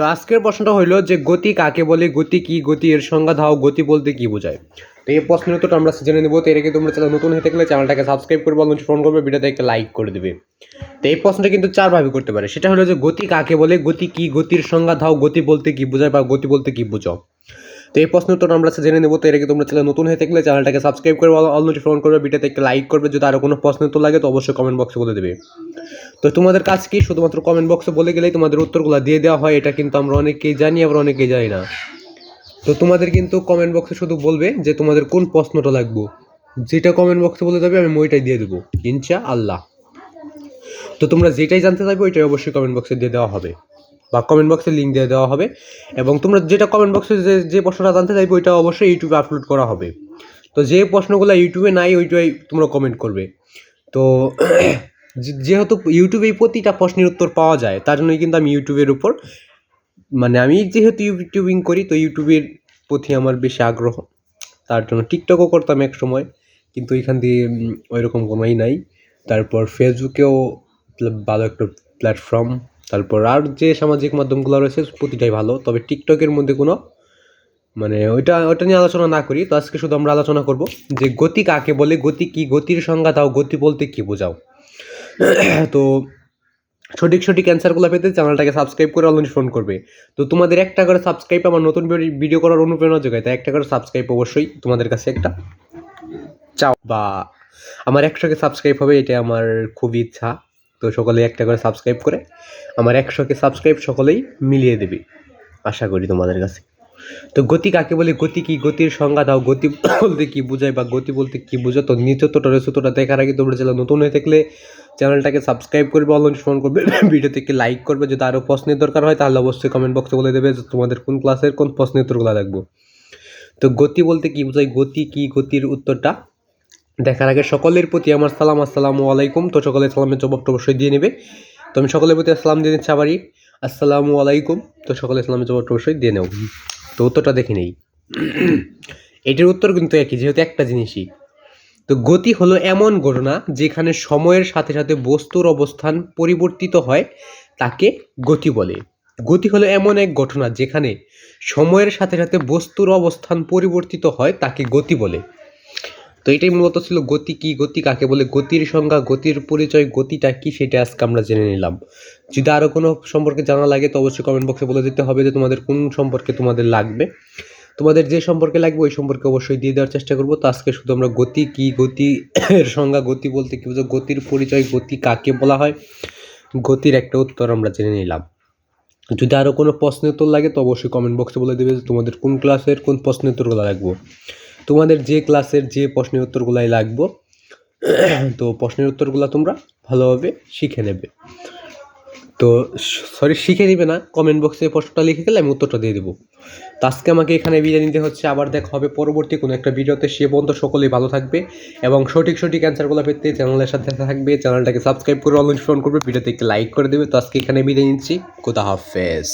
তো আজকের প্রশ্নটা হইল যে গতি কাকে বলে? গতি কি? গতি এর সংজ্ঞা দাও, গতি বলতে কি বোঝায়? তো এই প্রশ্নের উত্তরটা আমরা জেনে নেব। তো এর আগে তোমরা চ্যানেল নতুন হয়ে থাকলে চ্যানেলটাকে সাবস্ক্রাইব করবে এবং ফোন করবে, ভিডিওতে একটা লাইক করে দেবে। তো এই প্রশ্নটা কিন্তু চারভাবে করতে পারে। সেটা হলো যে গতি কাকে বলে? গতি কি? গতির সংজ্ঞা দাও, গতি বলতে কি বোঝায় বা গতি বলতে কি বোঝাও? তো এই প্রশ্নের উত্তর আমরা জেনে নেব। তো এর আগে তোমরা চ্যানেল নতুন হয়ে থাকলে চ্যানেলটাকে সাবস্ক্রাইব করবে অল ফোন করবে ভিডিওতে একটা লাইক করবে। যদি আরও কোনো প্রশ্ন উত্তর লাগে তো অবশ্যই কমেন্ট বক্সে বলে দেবে। তো তোমাদের কাজ কি? শুধুমাত্র কমেন্ট বক্সে বলে গেলেই তোমাদের উত্তরগুলো দিয়ে দেওয়া হয়। এটা কিন্তু আমরা অনেকেই জানি, আবার অনেকেই জানি না। তো তোমাদের কিন্তু কমেন্ট বক্সে শুধু বলবে যে তোমাদের কোন প্রশ্নটা লাগবে। যেটা কমেন্ট বক্সে বলে দেবে, আমি ওইটাই দিয়ে দেবো। ইনশা আল্লাহ তো তোমরা যেটাই জানতে চাইবে, ওইটাই অবশ্যই কমেন্ট বক্সে দিয়ে দেওয়া হবে। বা কমেন্ট বক্সে লিঙ্ক দিয়ে দেওয়া হবে। এবং তোমরা যেটা কমেন্ট বক্সে যে যে প্রশ্নটা জানতে চাইবে, ওইটা অবশ্যই ইউটিউবে আপলোড করা হবে। তো যে প্রশ্নগুলো ইউটিউবে নাই, ওইটাই তোমরা কমেন্ট করবে। তো যেহেতু ইউটিউবে প্রতিটা প্রশ্নের উত্তর পাওয়া যায়, তার জন্যই কিন্তু আমি ইউটিউবের উপর মানে আমি যেহেতু ইউটিউবিং করি, তো ইউটিউবের প্রতি আমার বেশি আগ্রহ। তার জন্য টিকটকও করতাম এক সময়, কিন্তু এখান দিয়ে ওইরকম কোনোই নাই। তারপর ফেসবুকেও ভালো একটা প্ল্যাটফর্ম তারপর আর যে সামাজিক মাধ্যমগুলো রয়েছে, প্রতিটাই ভালো। তবে টিকটকের মধ্যে কোনো মানে ওইটা ওইটা নিয়ে আলোচনা না করি। তো আজকে শুধু আমরা আলোচনা করব যে গতি কাকে বলে, গতি কি, গতির সংজ্ঞা দাও গতি বলতে কি বোঝাও। তো সঠিক সঠিক অ্যান্সারগুলো পেতে চ্যানেলটাকে সাবস্ক্রাইব করে অলরেডি ফোন করবে। তো তোমাদের একটা করে সাবস্ক্রাইব আমার নতুন ভিডিও করার অনুপ্রেরণা যোগায়। তাই একটা করে সাবস্ক্রাইব অবশ্যই তোমাদের কাছে একটা চাও। বা আমার একশোকে সাবস্ক্রাইব হবে এটা আমার খুবই ইচ্ছা। তো সকলে একটা করে সাবস্ক্রাইব করে আমার একশোকে সাবস্ক্রাইব সকলেই মিলিয়ে দেবে, আশা করি তোমাদের কাছে। তো গতি কাকে বলে? গতি কি? গতির সংজ্ঞা দাও। গতি বলতে কি বোঝায় বা গতি বলতে কি বোঝো? তো নিচে তো রয়েছে দেখার আগে তোমরা চ্যানেল নতুন হয়ে থাকলে চ্যানেলটাকে সাবস্ক্রাইব করবে ফোন করবে ভিডিও থেকে লাইক করবে, যদি আরও প্রশ্নের দরকার হয় তাহলে অবশ্যই কমেন্ট বক্সে বলে দেবে যে তোমাদের কোন ক্লাসের কোন প্রশ্নের উত্তরগুলো লাগবে। তো গতি বলতে কি বোঝায় গতি কি? গতির উত্তরটা দেখার আগে সকলের প্রতি আমার সালাম, আসসালামু আলাইকুম। তো সকলে সালামের জবাবটা অবশ্যই দিয়ে নেবে। তো আমি সকলের প্রতি আসসালাম দিয়ে নিচ্ছি আবারই। আসসালামু আলাইকুম। তো সকলে সালামের জবাবটা অবশ্যই দিয়ে নেও তো উত্তরটা দেখে নেই। এটির উত্তর কিন্তু একই, যেহেতু একটা জিনিসই। তো গতি হলো এমন ঘটনা যেখানে সময়ের সাথে সাথে বস্তুর অবস্থান পরিবর্তিত হয়, তাকে গতি বলে। গতি হলো এমন এক ঘটনা যেখানে সময়ের সাথে সাথে বস্তুর অবস্থান পরিবর্তিত হয়, তাকে গতি বলে। তো এটাই মূলত ছিল গতি কি, গতি কাকে বলে, গতির সংজ্ঞা, গতির পরিচয়, গতিটা কি সেটা আজকে আমরা জেনে নিলাম। যদি আরও কোনো সম্পর্কে জানা লাগে তো অবশ্যই কমেন্ট বক্সে বলে দিতে হবে যে তোমাদের কোন সম্পর্কে তোমাদের লাগবে। তোমাদের যে সম্পর্কে লাগবে ওই সম্পর্কে অবশ্যই দিয়ে দেওয়ার চেষ্টা করব। তো আজকে শুধু আমরা গতি কি, গতি এর সংজ্ঞা, গতি বলতে কি বুঝো গতির পরিচয়, গতি কাকে বলা হয়, গতির একটা উত্তর আমরা জেনে নিলাম। যদি আরও কোনো প্রশ্নের উত্তর লাগে তো অবশ্যই কমেন্ট বক্সে বলে দেবে যে তোমাদের কোন ক্লাসের কোন প্রশ্নের উত্তরগুলো লাগবে। তোমাদের যে ক্লাসের যে প্রশ্নের উত্তরগুলাই লাগবে, তো প্রশ্নের উত্তরগুলো তোমরা ভালোভাবে শিখে নেবে। তো সরি, শিখে নিবে না কমেন্ট বক্সে প্রশ্নটা লিখে গেলে আমি উত্তরটা দিয়ে দেবো। তো আজকে আমাকে এখানে বিদায় নিতে হচ্ছে, আবার দেখা হবে পরবর্তী কোনো একটা ভিডিওতে। সে পর্যন্ত সকলেই ভালো থাকবে এবং সঠিক সঠিক অ্যান্সারগুলো পেতে চ্যানেলের সাথে থাকবে। চ্যানেলটাকে সাবস্ক্রাইব করে অলরেডি ফোন করবে, ভিডিওতে একটি লাইক করে দেবে। তো আজকে এখানে বিদায় নিচ্ছি কোথা হাফেজ।